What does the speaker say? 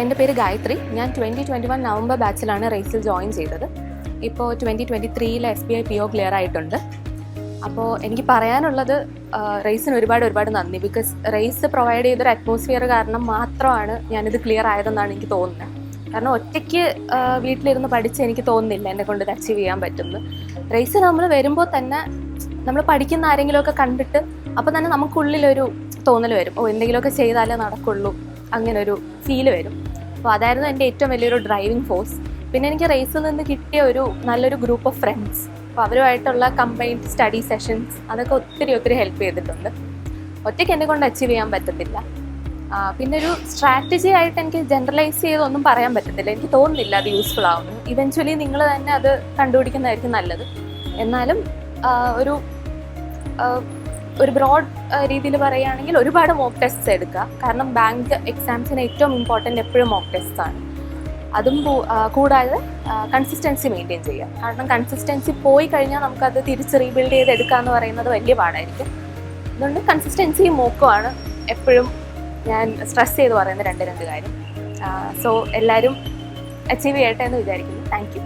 എന്റെ പേര് ഗായത്രി. ഞാൻ ട്വന്റി ട്വന്റി വൺ നവംബർ ബാച്ചിലാണ് റേസിൽ ജോയിൻ ചെയ്തത്. ഇപ്പോൾ ട്വന്റി ട്വന്റി ത്രീയിൽ S B I P O clear ആയിട്ടുണ്ട്. അപ്പോൾ എനിക്ക് പറയാനുള്ളത് റേസിന് ഒരുപാട് ഒരുപാട് നന്ദി. ബിക്കോസ് റേസ് പ്രൊവൈഡ് ചെയ്തൊരു അറ്റ്മോസ്ഫിയർ കാരണം മാത്രമാണ് ഞാനിത് ക്ലിയർ ആയതെന്നാണ് എനിക്ക് തോന്നുന്നത്. കാരണം ഒറ്റയ്ക്ക് വീട്ടിലിരുന്ന് പഠിച്ച് എനിക്ക് തോന്നുന്നില്ല എന്നെ കൊണ്ട് ഇത് അച്ചീവ് ചെയ്യാൻ പറ്റുന്നത്. റേസ് നമ്മൾ വരുമ്പോൾ തന്നെ നമ്മൾ പഠിക്കുന്ന ആരെങ്കിലുമൊക്കെ കണ്ടിട്ട് അപ്പോൾ തന്നെ നമുക്കുള്ളിലൊരു തോന്നൽ വരും. ഓ എന്തെങ്കിലുമൊക്കെ ചെയ്താലേ നടക്കുള്ളൂ. അങ്ങനെ ഒരു ഫീൽ വരും. അപ്പോൾ അതായിരുന്നു എന്റെ ഏറ്റവും വലിയൊരു ഡ്രൈവിംഗ് ഫോഴ്സ് പിന്നെ എനിക്ക് റേസിൽ നിന്ന് കിട്ടിയ ഒരു നല്ലൊരു ഗ്രൂപ്പ് ഓഫ് ഫ്രണ്ട്സ് അപ്പോൾ അവരുമായിട്ടുള്ള കമ്പൈൻഡ് സ്റ്റഡി സെഷൻസ് അതൊക്കെ ഒത്തിരി ഒത്തിരി ഹെൽപ്പ് ചെയ്തിട്ടുണ്ട്. ഒറ്റയ്ക്ക് എന്നെ കൊണ്ട് അച്ചീവ് ചെയ്യാൻ പറ്റത്തില്ല. പിന്നെ ഒരു സ്ട്രാറ്റജി ആയിട്ട് എനിക്ക് ജനറലൈസ് ചെയ്തൊന്നും പറയാൻ പറ്റത്തില്ല. എനിക്ക് തോന്നുന്നില്ല അത് യൂസ്ഫുൾ ആവുന്നു ഇവൻച്വലി നിങ്ങൾ തന്നെ അത് കണ്ടുപിടിക്കുന്നതായിരിക്കും നല്ലത്. എന്നാലും ഒരു ഒരു ബ്രോഡ് രീതിയിൽ പറയുകയാണെങ്കിൽ ഒരുപാട് മോക്ക് ടെസ്റ്റ് എടുക്കുക. കാരണം ബാങ്ക് എക്സാംസിന് ഏറ്റവും ഇമ്പോർട്ടന്റ് എപ്പോഴും മോക്ക് ടെസ്റ്റ് ആണ്. അതും കൂടാതെ കൺസിസ്റ്റൻസി മെയിന്റെയിൻ ചെയ്യുക. കാരണം കൺസിസ്റ്റൻസി പോയി കഴിഞ്ഞാൽ നമുക്കത് തിരിച്ച് റീബിൽഡ് ചെയ്ത് എടുക്കുക എന്ന് പറയുന്നത് വലിയ പാടായിരിക്കും. അതുകൊണ്ട് കൺസിസ്റ്റൻസിയും മോക്കുമാണ് എപ്പോഴും ഞാൻ സ്ട്രെസ് ചെയ്ത് പറയുന്ന രണ്ട് രണ്ട് കാര്യം. സോ എല്ലാവരും അച്ചീവ് ചെയ്യട്ടെ എന്ന് വിചാരിക്കുന്നു. Thank you